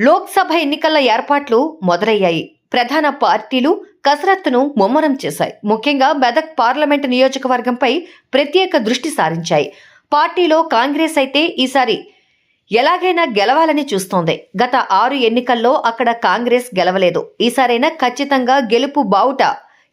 లోక్సభ ఎన్నికల ఏర్పాట్లు మొదలయ్యాయి. ప్రధాన పార్టీలు కసరత్తును ముమ్మరం చేశాయి. ముఖ్యంగా మెదక్ పార్లమెంటు నియోజకవర్గంపై ప్రత్యేక దృష్టి సారించాయి. పార్టీలో కాంగ్రెస్ అయితే ఈసారి ఎలాగైనా గెలవాలని చూస్తోంది. గత ఆరు ఎన్నికల్లో అక్కడ కాంగ్రెస్ గెలవలేదు. ఈసారైనా ఖచ్చితంగా గెలుపు బావుట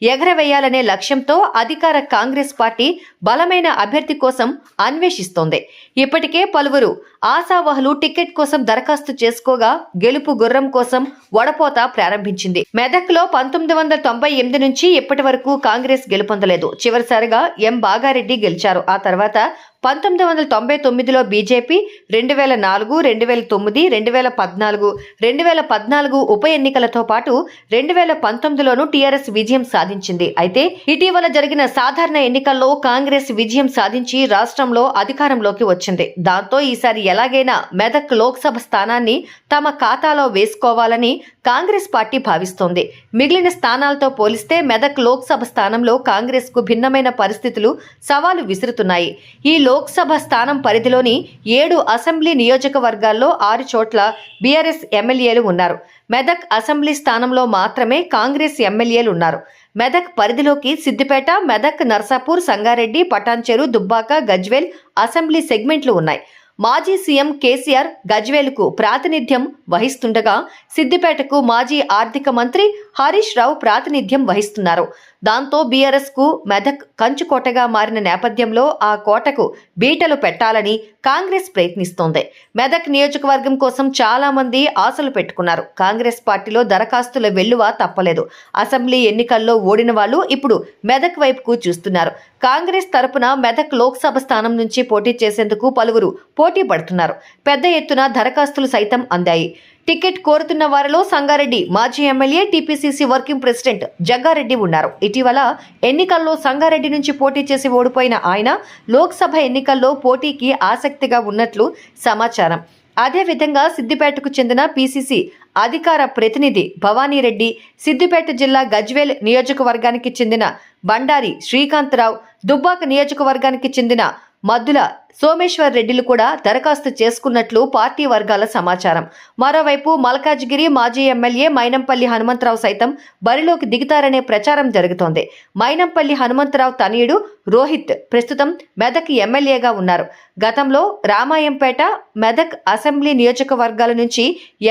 ఎగరవేయాలనే లక్ష్యంతో అధికార కాంగ్రెస్ పార్టీ బలమైన అభ్యర్థి కోసం అన్వేషిస్తోంది. ఇప్పటికే పలువురు ఆశావహులు టికెట్ కోసం దరఖాస్తు చేసుకోగా గెలుపు గుర్రం కోసం వడపోత ప్రారంభించింది. మెదక్లో పంతొమ్మిది వందల తొంభై ఎనిమిది నుంచి ఇప్పటి వరకు కాంగ్రెస్ గెలుపొందలేదు. చివరిసారిగా ఎం. బాగారెడ్డి గెలిచారు. ఆ తర్వాత పంతొమ్మిది వందల తొంభై తొమ్మిదిలో బీజేపీ రెండు వేల నాలుగు రెండు వేల తొమ్మిది రెండు వేల పద్నాలుగు రెండు వేల పద్నాలుగు ఉప ఎన్నికలతో పాటు రెండు వేల పంతొమ్మిదిలోనూ టీఆర్ఎస్ విజయం సాధించింది. అయితే ఇటీవల జరిగిన సాధారణ ఎన్నికల్లో కాంగ్రెస్ విజయం సాధించి రాష్ట్రంలో అధికారంలోకి వచ్చింది. దాంతో ఈసారి ఎలాగైనా మెదక్ లోక్సభ స్థానాన్ని తమ ఖాతాలో వేసుకోవాలని కాంగ్రెస్ పార్టీ భావిస్తోంది. మిగిలిన స్థానాలతో పోలిస్తే మెదక్ లోక్సభ స్థానంలో కాంగ్రెస్కు భిన్నమైన పరిస్థితులు సవాలు విసురుతున్నాయి. ఈ లోక్సభ స్థానం పరిధిలోని ఏడు అసెంబ్లీ నియోజకవర్గాల్లో ఆరు చోట్ల బీఆర్ఎస్ ఎమ్మెల్యేలు ఉన్నారు. మెదక్ అసెంబ్లీ స్థానంలో మాత్రమే కాంగ్రెస్ ఎమ్మెల్యేలు ఉన్నారు. మెదక్ పరిధిలోకి సిద్దిపేట మెదక్ నర్సాపూర్ సంగారెడ్డి పటాన్చెరు దుబ్బాక గజ్వేల్ అసెంబ్లీ సెగ్మెంట్లు ఉన్నాయి. మాజీ సీఎం కేసీఆర్ గజ్వేల్కు ప్రాతినిధ్యం వహిస్తుండగా సిద్దిపేటకు మాజీ ఆర్థిక మంత్రి హరీష్ రావు ప్రాతినిధ్యం వహిస్తున్నారు. దాంతో బీఆర్ఎస్కు మెదక్ కంచుకోటగా మారిన నేపథ్యంలో ఆ కోటకు బీటలు పెట్టాలని కాంగ్రెస్ ప్రయత్నిస్తోంది. మెదక్ నియోజకవర్గం కోసం చాలా మంది ఆశలు పెట్టుకున్నారు. కాంగ్రెస్ పార్టీలో దరఖాస్తుల వెల్లువ తప్పలేదు. అసెంబ్లీ ఎన్నికల్లో ఓడిన వాళ్ళు ఇప్పుడు మెదక్ వైపుకు చూస్తున్నారు. కాంగ్రెస్ తరపున మెదక్ లోక్సభ స్థానం నుంచి పోటీ చేసేందుకు పలువురు పోటీ పడుతున్నారు. పెద్ద ఎత్తున దరఖాస్తులు సైతం అందాయి. టికెట్ కోరుతున్న వారిలో సంగారెడ్డి మాజీ MLA TPCC working president Jaggareddy ఉన్నారు. ఇటీవల ఎన్నికల్లో సంగారెడ్డి నుంచి పోటీ చేసి ఓడిపోయిన ఆయన లోక్సభ ఎన్నికల్లో పోటీకి ఆసక్తిగా ఉన్నట్లు సమాచారం. అదేవిధంగా సిద్దిపేటకు చెందిన పీసీసీ అధికార ప్రతినిధి భవానీరెడ్డి సిద్దిపేట జిల్లా గజ్వేల్ నియోజకవర్గానికి చెందిన బండారి శ్రీకాంతరావు దుబ్బాక నియోజకవర్గానికి చెందిన మద్దుల సోమేశ్వర్ రెడ్డిలు కూడా దరఖాస్తు చేసుకున్నట్లు పార్టీ వర్గాల సమాచారం. మరోవైపు మల్కాజ్గిరి మాజీ ఎమ్మెల్యే మైనంపల్లి హనుమంతరావు సైతం బరిలోకి దిగుతారనే ప్రచారం జరుగుతోంది. మైనంపల్లి హనుమంతరావు తనయుడు రోహిత్ ప్రస్తుతం మెదక్ ఎమ్మెల్యేగా ఉన్నారు. గతంలో రామాయంపేట మెదక్ అసెంబ్లీ నియోజకవర్గాల నుంచి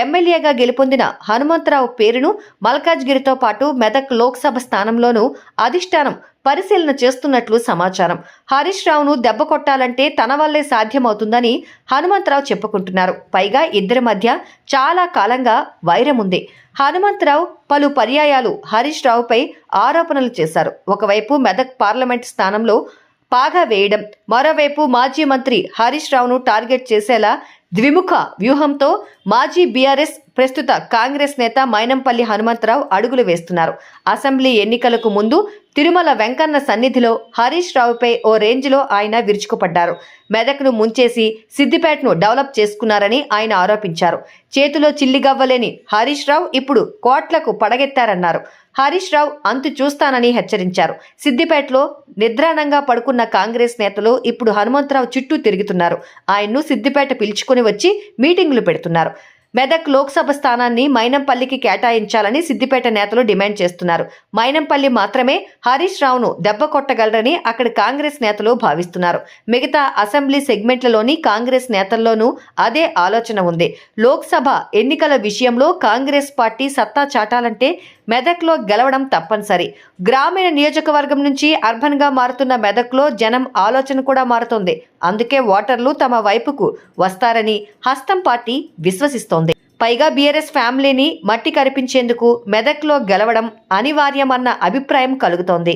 ఎమ్మెల్యేగా గెలుపొందిన హనుమంతరావు పేరును మల్కాజ్గిరితో పాటు మెదక్ లోక్సభ స్థానంలోనూ అధిష్టానం పరిశీలన చేస్తున్నట్లు సమాచారం. హరీష్ రావును దెబ్బ కొట్టాలంటే తన వల్లే సాధ్యమవుతుందని హనుమంతరావు చెప్పుకుంటున్నారు. పైగా ఇద్దరి మధ్య చాలా కాలంగా వైరం ఉంది. హనుమంతరావు పలు పర్యాయాలు హరీష్ రావుపై ఆరోపణలు చేశారు. ఒకవైపు మెదక్ పార్లమెంట్ స్థానంలో పాగా వేయడం. మరోవైపు మాజీ మంత్రి హరీష్ రావును టార్గెట్ చేసేలా ద్విముఖ వ్యూహంతో మాజీ బీఆర్ఎస్ ప్రస్తుత కాంగ్రెస్ నేత మైనంపల్లి హనుమంతరావు అడుగులు వేస్తున్నారు. అసెంబ్లీ ఎన్నికలకు ముందు తిరుమల వెంకన్న సన్నిధిలో హరీష్ రావుపై ఓ రేంజ్లో ఆయన విరుచుకుపడ్డారు. మెదక్ను ముంచేసి సిద్దిపేటను డెవలప్ చేసుకున్నారని ఆయన ఆరోపించారు. చేతిలో చిల్లిగవ్వలేని హరీష్ రావు ఇప్పుడు కోట్లకు పడగెత్తారన్నారు. హరీష్ రావు అంతు చూస్తానని హెచ్చరించారు. సిద్దిపేటలో నిద్రాణంగా పడుకున్న కాంగ్రెస్ నేతలు ఇప్పుడు హనుమంతరావు చుట్టూ తిరుగుతున్నారు. ఆయన్ను సిద్దిపేట పిలుచుకుని వచ్చి మీటింగులు పెడుతున్నారు. మెదక్ లోక్సభ స్థానాన్ని మైనంపల్లికి కేటాయించాలని సిద్దిపేట నేతలు డిమాండ్ చేస్తున్నారు. మైనంపల్లి మాత్రమే హరీష్ రావును దెబ్బ కొట్టగలరని అక్కడి కాంగ్రెస్ నేతలు భావిస్తున్నారు. మిగతా అసెంబ్లీ సెగ్మెంట్లలోని కాంగ్రెస్ నేతల్లోనూ అదే ఆలోచన ఉంది. లోక్సభ ఎన్నికల విషయంలో కాంగ్రెస్ పార్టీ సత్తా చాటాలంటే మెదక్లో గెలవడం తప్పనిసరి. గ్రామీణ నియోజకవర్గం నుంచి అర్బన్గా మారుతున్న మెదక్లో జనం ఆలోచన కూడా మారుతోంది. అందుకే ఓటర్లు తమ వైపుకు వస్తారని హస్తం పార్టీ విశ్వసిస్తోంది. పైగా బీఆర్ఎస్ ఫ్యామిలీని మట్టి కరిపించేందుకు మెదక్లో గెలవడం అనివార్యమన్న అభిప్రాయం కలుగుతోంది.